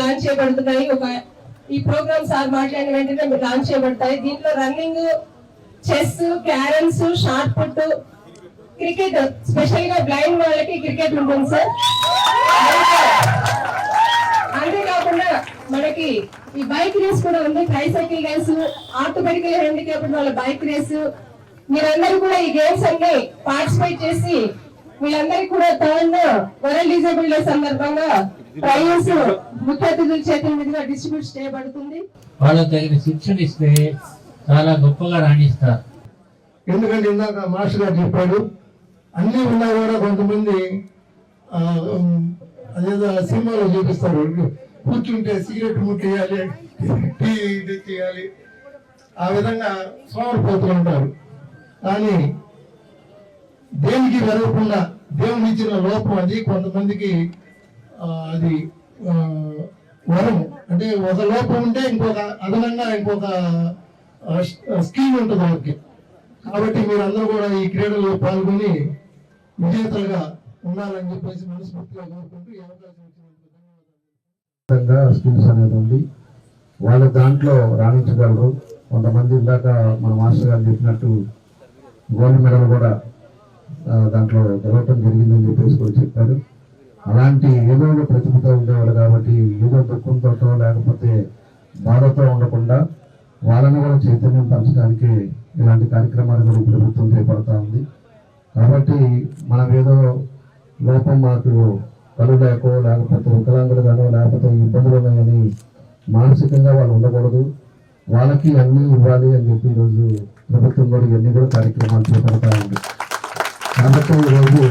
Launch చేయబడుతున్నాయి. ఒక ఈ ప్రోగ్రామ్ సార్ మాట్లాడిన వెంటనే లాంచ్ చేయబడతాయి. దీంట్లో running chess carroms shot put cricket స్పెషల్గా బ్లైండ్ వాళ్ళకి క్రికెట్ ఉంటుంది సార్. అంతేకాకుండా మనకి ఈ బైక్ రేస్ కూడా ఉంది. ట్రైసైకిల్ రేస్ ఆర్థోపెడికల్ హ్యాండిక్యాప్ వాళ్ళ బైక్ రేస్ మీరందరూ కూడా ఈ గేమ్స్ అన్ని పార్టిసిపేట్ చేసి వీళ్ళందరికీ కూడా థర్డ్ వరల్డ్ డిజేబుల్ డే సందర్భంగా ప్రైజెస్ ముఖ్య అతిథుల చేతుల మీదుగా డిస్ట్రిబ్యూట్ చేయబడుతుంది. వాళ్ళకి తగిన శిక్షణ ఇస్తే చాలా గొప్పగా రాణిస్తారు. ఎందుకంటే ఇందాక మాస్టర్ గారు చెప్పాడు అన్నీ ఉన్నా కూడా కొంతమంది అదేదో సినిమాలో చూపిస్తారు. కూర్చుంటే సిగరెట్ ముట్టేయాలి టీ తెచ్చేయాలి ఆ విధంగా సోమరిపోతూ ఉంటారు. కానీ దేనికి వెరవకుండా దేవుని ఇచ్చిన లోపం అది కొంతమందికి అది వరం. అంటే ఒక లోపం ఉంటే ఇంకొక అదనంగా ఇంకొక స్కీమ్ ఉంటుంది వాళ్ళకి. కాబట్టి మీరందరూ కూడా ఈ క్రీడల్లో పాల్గొని విజేతలుగా ఉండాలని చెప్పేసి మనస్ఫూర్తిగా కోరుకుంటూ ఈ అవకాశం ఇచ్చినందుకు స్కిల్స్ అనేది ఉంది. వాళ్ళు దాంట్లో రాణించగలరు. కొంతమంది ఇందాక మన మాస్టర్ గారు చెప్పినట్టు గోల్డ్ మెడల్ కూడా దాంట్లో గెలవటం జరిగిందని చెప్పేసి కూడా చెప్పారు. అలాంటి ఏదో ఒక ప్రతిభతో ఉండేవాళ్ళు కాబట్టి ఏదో దుఃఖంతో లేకపోతే బాధతో ఉండకుండా వాళ్ళని కూడా చైతన్యం పంచడానికి ఇలాంటి కార్యక్రమాలు కూడా ప్రభుత్వం చేపడతా ఉంది. కాబట్టి మనం ఏదో లోపం మాకు కలు లేకో లేకపోతే వికలాంగులుగానో లేకపోతే ఇబ్బందులు ఉన్నాయని మానసికంగా వాళ్ళు ఉండకూడదు. వాళ్ళకి అన్నీ ఇవ్వాలి అని చెప్పి ఈరోజు ప్రభుత్వం కూడా ఇవన్నీ కూడా కార్యక్రమాలు చేపడతా ఉంది. కాబట్టి ఈరోజు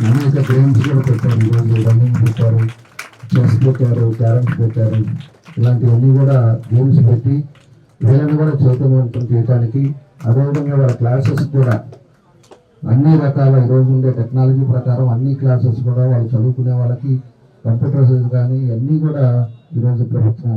అనేక గేమ్స్ కూడా పెట్టారు ఈరోజు రన్నింగ్ పెట్టారు చెస్ పెట్టారు క్యారమ్స్ పెట్టారు ఇలాంటివన్నీ కూడా గేమ్స్ పెట్టి వీళ్ళని కూడా చైతన్యవంతం చేయడానికి అదేవిధంగా వాళ్ళ క్లాసెస్ కూడా అన్ని రకాల ఈరోజు ఉండే టెక్నాలజీ ప్రకారం అన్ని క్లాసెస్ కూడా వాళ్ళు చదువుకునే వాళ్ళకి కంప్యూటర్స్ కానీ అన్నీ కూడా ఈరోజు ప్రభుత్వం